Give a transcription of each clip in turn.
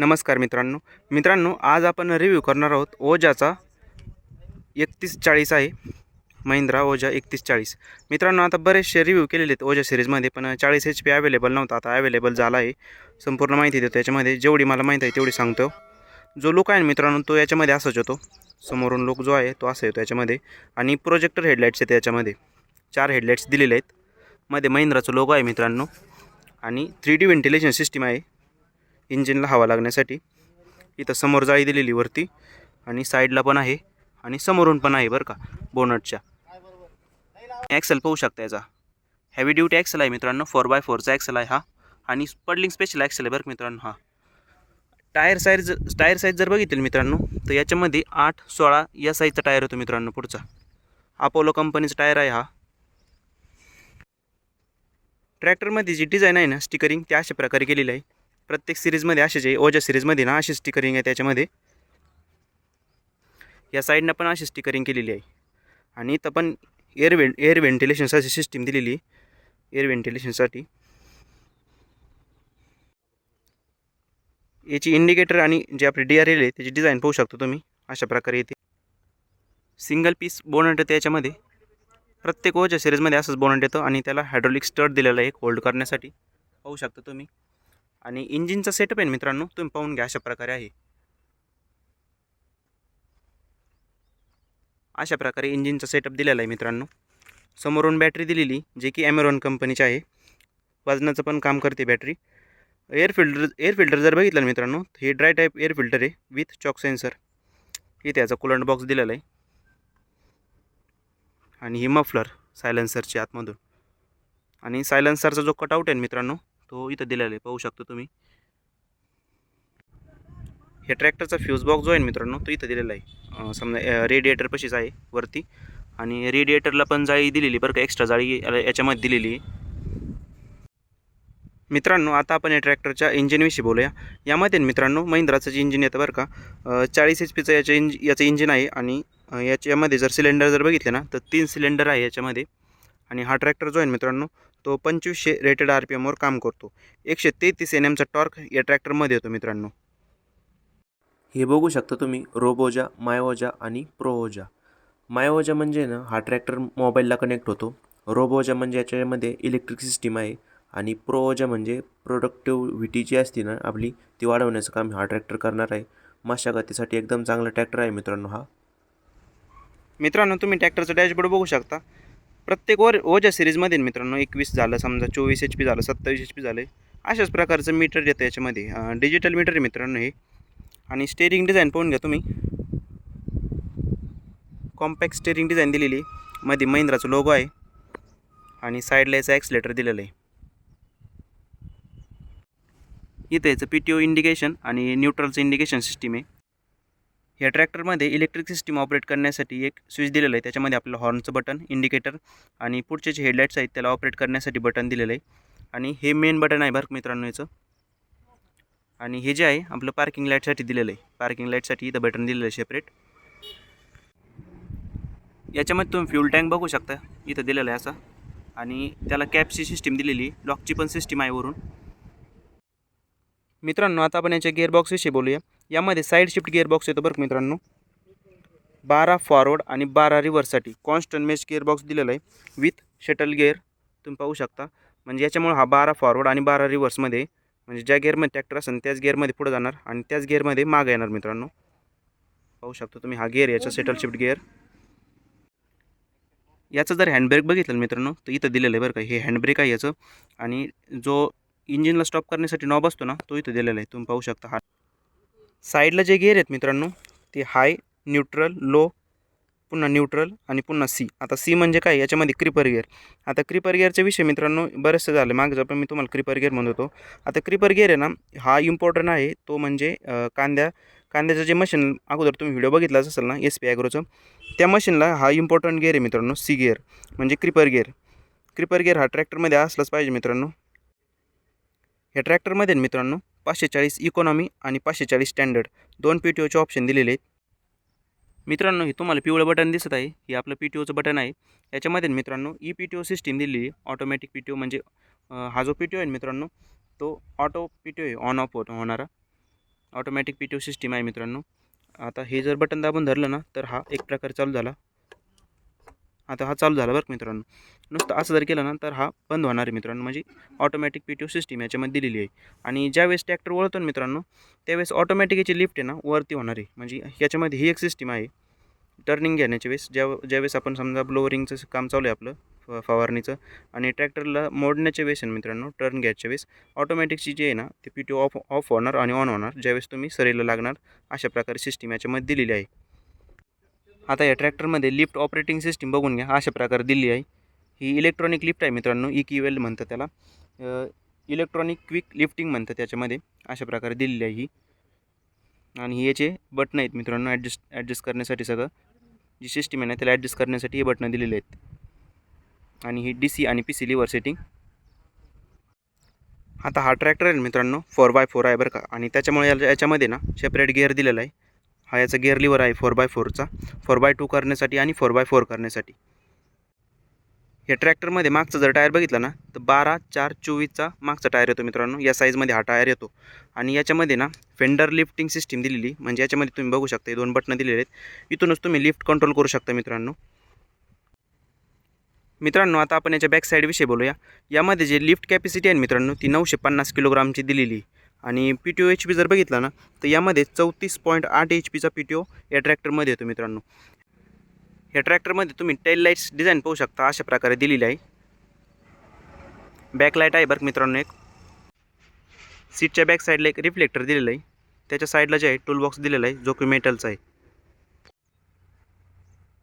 नमस्कार मित्रांनो. मित्रांनो आज आपण रिव्ह्यू करणार आहोत ओजाचा एकतीस चाळीस आहे. महिंद्रा ओजा एकतीस चाळीस. मित्रांनो आता बरेचसे रिव्ह्यू केलेले आहेत ओजा सिरीजमध्ये पण चाळीस एच पी अवेलेबल नव्हता. आता अवेलेबल झाला आहे. संपूर्ण माहिती देतो याच्यामध्ये जेवढी मला माहिती आहे तेवढी सांगतो. जो लुक आहे ना मित्रांनो तो याच्यामध्ये असाच होतो. समोरून लुक जो आहे तो असा येतो याच्यामध्ये. आणि प्रोजेक्टर हेडलाईट्स आहेत याच्यामध्ये. चार हेडलाईट्स दिलेले आहेत. मध्ये महिंद्राचं लोगो आहे मित्रांनो. आणि थ्री डी व्हेंटिलेशन सिस्टीम आहे. इंजिनला हवा लागण्यासाठी. इथं समोर जाळी दिलेली वरती आणि साईडला पण आहे आणि समोरून पण आहे बरं का बोनटच्या. ॲक्सेल पाहू शकता याचा. हॅवी ड्युटी ॲक्सेल आहे मित्रांनो फोर बाय फोरचा ॲक्सेल आहे हा. आणि स्पडलिंग स्पेशल ॲक्सेल आहे बरं का मित्रांनो हा. टायर साईज टायर साईज जर बघितलं मित्रांनो तर याच्यामध्ये आठ सोळा या साईजचा टायर होतो मित्रांनो पुढचा. अपोलो कंपनीचा टायर आहे हा. ट्रॅक्टरमध्ये जी डिझाईन आहे ना स्टिकरिंग त्या अशा प्रकारे केलेली आहे. प्रत्येक सिरीजमध्ये असेच आहे. ओजा सिरीजमध्ये ना अशी स्टिकरिंग आहे त्याच्यामध्ये. या साईडनं पण अशी स्टिकरिंग केलेली आहे. आणि इथं पण एअर वें एअर व्हेंटिलेशनसाठी सिस्टीम दिलेली आहे. एअर व्हेंटिलेशनसाठी याची इंडिकेटर आणि जे आपले डी आर एल आहे त्याची डिझाईन पाहू शकतो तुम्ही. अशा प्रकारे येते सिंगल पीस बोनट येतं याच्यामध्ये प्रत्येक ओच्या सिरीजमध्ये असंच बोनट येतं आणि त्याला हायड्रोलिक स्टड दिलेला आहे होल्ड करण्यासाठी. पाहू शकता तुम्ही. आणि इंजिनचा सेटअप आहे ना मित्रांनो तुम्ही पाहून घ्या अशा प्रकारे आहे. अशा प्रकारे इंजिनचा सेटअप दिलेला आहे मित्रांनो. समोरून बॅटरी दिलेली जे की ॲमेरॉन कंपनीची आहे. वजनाचं पण काम करते battery air filter air filter जर बघितलं मित्रांनो हे ड्राय टाईप एअर फिल्टर आहे विथ चॉक सेन्सर हे त्याचा कुलंट बॉक्स दिलेला आहे. आणि ही मफलर सायलेन्सरची आतमधून. आणि सायलेन्सरचा जो कटआउट आहे ना मित्रांनो तो इथं दिलेला आहे. पाहू शकतो तुम्ही. हे ट्रॅक्टरचा फ्यूज बॉक्स जो आहे ना मित्रांनो तो इथं दिलेला आहे. समजा रेडिएटर पशीच आहे वरती. आणि रेडिएटरला पण जाळी दिलेली बरं का एक्स्ट्रा जाळी याच्यामध्ये दिलेली आहे. मित्रांनो आता आपण या ट्रॅक्टरच्या इंजिनविषयी बोलूया. यामध्ये मित्रांनो महिंद्राचं जे इंजिन येतं बरं का चाळीस एच पीचं याचं इंज याचं इंजिन आहे. आणि याच्यामध्ये जर सिलेंडर जर बघितले ना तर तीन सिलेंडर आहे याच्यामध्ये. आणि हा ट्रॅक्टर जो आहे मित्रांनो तो पंचवीसशे रेटेड आर पी एमवर काम करतो. एकशे तेहतीस एन एमचा टॉर्क या ट्रॅक्टरमध्ये येतो मित्रांनो. हे बघू शकता तुम्ही रोबोजा मायओजा आणि प्रोओजा. मायओजा म्हणजे ना हा ट्रॅक्टर मोबाईलला कनेक्ट होतो. रोबोजा म्हणजे याच्यामध्ये इलेक्ट्रिक सिस्टीम आहे आणि प्रोओजा म्हणजे प्रोडक्टिव्हिटी जी असते ना आपली ती वाढवण्याचं काम हा ट्रॅक्टर करणार आहे. मशागतीसाठी एकदम चांगला ट्रॅक्टर आहे मित्रांनो हा. मित्रांनो तुम्ही ट्रॅक्टरचं डॅशबोर्ड बघू शकता. प्रत्येक वर ओच्या सिरीजमध्ये मित्रांनो एकवीस झालं समजा चोवीस एच पी झालं सत्तावीस एच पी झालं. अशाच प्रकारचं मीटर येतं याच्यामध्ये. डिजिटल मीटर आहे मित्रांनो हे. आणि स्टेरिंग डिझाईन पाहून घ्या तुम्ही. कॉम्पॅक्ट स्टेरिंग डिझाईन दिलेली आहे. मध्ये महिंद्राचं लोगो आहे. आणि साईडला याचा ॲक्सलेटर दिलेलं आहे. इथं याचं पी टी ओ इंडिकेशन आणि न्यूट्रलचं इंडिकेशन सिस्टीम आहे. या ट्रॅक्टरमध्ये इलेक्ट्रिक सिस्टीम ऑपरेट करण्यासाठी एक स्विच दिलेलं आहे. त्याच्यामध्ये आपल्याला हॉर्नचं बटन इंडिकेटर आणि पुढचे जे हेडलाईट्स आहेत त्याला ऑपरेट करण्यासाठी बटन दिलेलं आहे. आणि हे मेन बटन आहे बरं मित्रांनो याचं. आणि हे जे आहे आपलं पार्किंग लाईटसाठी दिलेलं आहे. पार्किंग लाईटसाठी इथं बटन दिलेलं आहे सेपरेट याच्यामध्ये तुम्ही फ्यूल टँक बघू शकता. इथं दिलेलं आहे असं. आणि त्याला कॅपची सिस्टीम दिलेली लॉकची पण सिस्टीम आहे वरून. मित्रांनो आता आपण याच्या गिअरबॉक्सविषयी बोलूया. यामध्ये साईड शिफ्ट गिअरबॉक्स येतो बरं मित्रांनो. बारा फॉरवर्ड आणि बारा रिव्हर्ससाठी कॉन्स्टंट मेश गिअरबॉक्स दिलेला आहे. विथ शटल गिअर तुम्ही पाहू शकता. म्हणजे याच्यामुळे हा बारा फॉरवर्ड आणि बारा रिव्हर्समध्ये म्हणजे ज्या गिअरमध्ये ट्रॅक्टर असेल त्याच गिअरमध्ये पुढे जाणार आणि त्याच गिअरमध्ये मागं येणार मित्रांनो. पाहू शकता तुम्ही हा गिअर याचा सेटल शिफ्ट गिअर याचं जर हँडब्रेक बघितलं मित्रांनो तर इथं दिलेलं आहे बरं का हे हँडब्रेक आहे याचं. आणि जो इंजिनला स्टॉप करण्यासाठी नॉब असतो ना तो इथं दिलेला आहे. तुम्ही पाहू शकता हा. साईडला जे गेअर आहेत मित्रांनो ते हाय न्यूट्रल लो पुन्हा न्यूट्रल आणि पुन्हा सी आता सी म्हणजे काय? याच्यामध्ये क्रिपर गिअर आता क्रिपर गिअरच्या विषय मित्रांनो बरेचसे झाले. मागचं पण मी तुम्हाला क्रिपर गिअर म्हणत होतो. आता क्रिपर गिअर आहे ना हा इम्पॉर्टंट आहे. तो म्हणजे कांद्या कांद्याचं जे मशीन अगोदर तुम्ही व्हिडिओ बघितलाच असेल ना एस पी ॲग्रोचं त्या मशीनला हा इम्पॉर्टंट गिअर आहे मित्रांनो सी गिअर म्हणजे क्रिपर गिअर क्रिपर गिअर हा ट्रॅक्टरमध्ये असलाच पाहिजे मित्रांनो. या ट्रॅक्टरमध्ये मित्रांनो पाचशे चाळीस इकॉनॉमी आणि पाचशे चाळीस स्टँडर्ड दोन पी टी ओचे ऑप्शन दिलेले आहेत. मित्रांनो हे तुम्हाला पिवळं बटन दिसत आहे. हे आपलं पी टी ओचं बटन आहे. याच्यामध्ये मित्रांनो E P T O system दिलेली आहे. ऑटोमॅटिक पी टी ओ म्हणजे हा जो पी टी ओ आहे मित्रांनो तो ऑटो पी टी ओ आहे ऑन ऑफ होणारा. Automatic P T O system आहे मित्रांनो. आता हे जर बटन दाबून धरलं ना तर हा एक प्रकार चालू झाला. आता हा चालू झाला बरं का मित्रांनो. नुसतं असं जर केलं ना तर हा बंद होणार आहे मित्रांनो. म्हणजे automatic P T O system याच्यामध्ये दिलेली आहे. आणि ज्यावेळेस ट्रॅक्टर वळतो ना मित्रांनो त्यावेळेस ऑटोमॅटिक याची लिफ्ट आहे ना वरती होणार आहे. म्हणजे याच्यामध्ये ही एक सिस्टीम आहे. टर्निंग घेण्याच्या वेळेस ज्या ज्यावेळेस आपण समजा ब्लोअरिंगचं काम चालू आहे आपलं फ- फवारणीचं आणि ट्रॅक्टरला मोडण्याच्या वेळेस आहे मित्रांनो टर्न घ्यायच्या वेळेस ऑटोमॅटिकची जी आहे ना ते पी टी ऑफ ऑफ होणार आणि ऑन होणार ज्यावेळेस तुम्ही सरीला लागणार अशा प्रकारे सिस्टीम याच्यामध्ये दिलेली आहे. आता या ट्रॅक्टरमध्ये लिफ्ट ऑपरेटिंग सिस्टीम बघून घ्या अशा प्रकारे दिली आहे. ही इलेक्ट्रॉनिक लिफ्ट आहे मित्रांनो ई की वेल म्हणतं त्याला. इलेक्ट्रॉनिक क्विक लिफ्टिंग म्हणतं त्याच्यामध्ये अशा प्रकारे दिलेली आहे ही. आणि ही याचे बटणं आहेत मित्रांनो ॲडजस्ट ॲडजस्ट करण्यासाठी सगळं. जी सिस्टीम आहे ना त्याला ॲडजस्ट करण्यासाठी हे बटणं दिलेले आहेत. आणि ही डी सी आणि पी सी लिव्हर सेटिंग आता हा ट्रॅक्टर आहे मित्रांनो फोर बाय फोर आहे बरं का. आणि त्याच्यामुळे याच्या- याच्यामध्ये ना सेपरेट गिअर दिलेला आहे. हा याचा गिअर लिव्हर आहे फोर बाय फोरचा फोर बाय टू करण्यासाठी आणि फोर बाय फोर करण्यासाठी. या ट्रॅक्टरमध्ये मागचा जर टायर बघितला ना तर बारा चार चोवीसचा मागचा टायर येतो मित्रांनो. या साईजमध्ये हा टायर येतो. आणि याच्यामध्ये ना फेंडर लिफ्टिंग सिस्टीम दिलेली म्हणजे याच्यामध्ये तुम्ही बघू शकता दोन बटणं दिलेले आहेत. इथूनच तुम्ही लिफ्ट कंट्रोल करू शकता मित्रांनो. मित्रांनो आता आपण याच्या बॅक साईडविषयी बोलूया. यामध्ये जे लिफ्ट कॅपॅसिटी आहे मित्रांनो ती नऊशे पन्नास किलोग्रामची दिलेली आहे. आणि P T O H P जर बघितला ना तर यामध्ये चौतीस पॉईंट आठ एच पीचा पी टी ओ या ट्रॅक्टरमध्ये येतो मित्रांनो. या ट्रॅक्टरमध्ये तुम्ही टेल लाईट्स डिझाईन पाहू शकता अशा प्रकारे दिलेली आहे. बॅकलाईट आहे बरं मित्रांनो एक. सीटच्या बॅक साईडला एक रिफ्लेक्टर दिलेलं आहे. त्याच्या साईडला जे आहे टूल बॉक्स दिलेला आहे जो की मेटलचा आहे.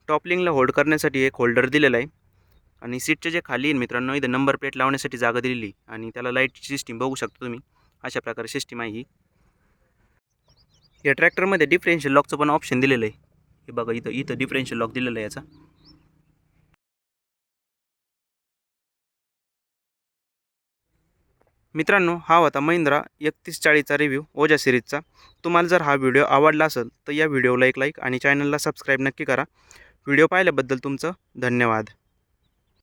टॉपलिंगला होल्ड करण्यासाठी एक होल्डर दिलेला आहे. आणि सीटच्या जे खाली आहे मित्रांनो इथं नंबर प्लेट लावण्यासाठी जागा दिलेली आहे. आणि त्याला लाईटची सिस्टीम बघू शकता तुम्ही. अशा प्रकारे सिस्टीम आहे ही. या ट्रॅक्टरमध्ये डिफरेन्शियल लॉकचं पण ऑप्शन दिलेलं आहे. हे बघा इथं इथं डिफरेन्शियल लॉक दिलेलं आहे याचा. मित्रांनो हा होता महिंद्रा एकतीस चाळीसचा रिव्ह्यू ओजा सिरीजचा तुम्हाला जर हा व्हिडिओ आवडला असेल तर या व्हिडिओला एक लाईक आणि चॅनलला सबस्क्राईब नक्की करा. व्हिडिओ पाहिल्याबद्दल तुमचं धन्यवाद.